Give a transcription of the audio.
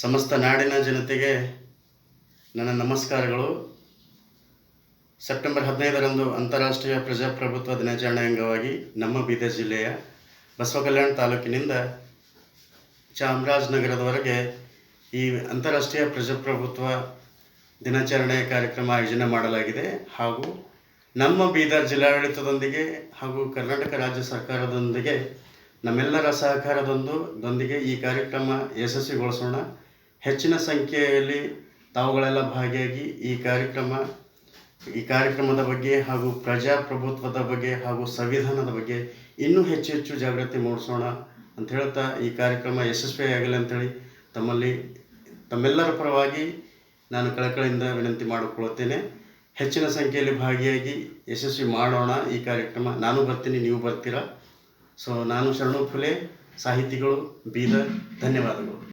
ಸಮಸ್ತ ನಾಡಿನ ಜನತೆಗೆ ನನ್ನ ನಮಸ್ಕಾರಗಳು. ಸೆಪ್ಟೆಂಬರ್ ಹದಿನೈದರಂದು ಅಂತಾರಾಷ್ಟ್ರೀಯ ಪ್ರಜಾಪ್ರಭುತ್ವ ದಿನಾಚರಣೆ ಅಂಗವಾಗಿ ನಮ್ಮ ಬೀದರ್ ಜಿಲ್ಲೆಯ ಬಸವಕಲ್ಯಾಣ ತಾಲೂಕಿನಿಂದ ಚಾಮರಾಜನಗರದವರೆಗೆ ಈ ಅಂತಾರಾಷ್ಟ್ರೀಯ ಪ್ರಜಾಪ್ರಭುತ್ವ ದಿನಾಚರಣೆ ಕಾರ್ಯಕ್ರಮ ಆಯೋಜನೆ ಮಾಡಲಾಗಿದೆ. ಹಾಗೂ ನಮ್ಮ ಬೀದರ್ ಜಿಲ್ಲಾಡಳಿತದೊಂದಿಗೆ ಹಾಗೂ ಕರ್ನಾಟಕ ರಾಜ್ಯ ಸರ್ಕಾರದೊಂದಿಗೆ ನಮ್ಮೆಲ್ಲರ ಸಹಕಾರದೊಂದು, ದೊಂದಿಗೆ ಈ ಕಾರ್ಯಕ್ರಮ ಯಶಸ್ವಿಗೊಳಿಸೋಣ. ಹೆಚ್ಚಿನ ಸಂಖ್ಯೆಯಲ್ಲಿ ತಾವುಗಳೆಲ್ಲ ಭಾಗಿಯಾಗಿ ಈ ಕಾರ್ಯಕ್ರಮ, ಈ ಕಾರ್ಯಕ್ರಮದ ಬಗ್ಗೆ ಹಾಗೂ ಪ್ರಜಾಪ್ರಭುತ್ವದ ಬಗ್ಗೆ ಹಾಗೂ ಸಂವಿಧಾನದ ಬಗ್ಗೆ ಇನ್ನೂ ಹೆಚ್ಚು ಹೆಚ್ಚು ಜಾಗೃತಿ ಮೂಡಿಸೋಣ ಅಂತ ಹೇಳ್ತಾ ಈ ಕಾರ್ಯಕ್ರಮ ಯಶಸ್ವಿಯಾಗಲಿ ಅಂತೇಳಿ ತಮ್ಮಲ್ಲಿ, ತಮ್ಮೆಲ್ಲರ ಪರವಾಗಿ ನಾನು ಕಳಕಳಿಯಿಂದ ವಿನಂತಿ ಮಾಡಿಕೊಳ್ಳುತ್ತೇನೆ. ಹೆಚ್ಚಿನ ಸಂಖ್ಯೆಯಲ್ಲಿ ಭಾಗಿಯಾಗಿ ಯಶಸ್ವಿ ಮಾಡೋಣ ಈ ಕಾರ್ಯಕ್ರಮ. ನಾನು ಬರ್ತೀನಿ, ನೀವು ಬರ್ತೀರಾ? ಸೊ ನಾನು ಶರಣು ಫುಲೆ, ಸಾಹಿತಿಗಳು, ಬೀದರ್, ಧನ್ಯವಾದಗಳು.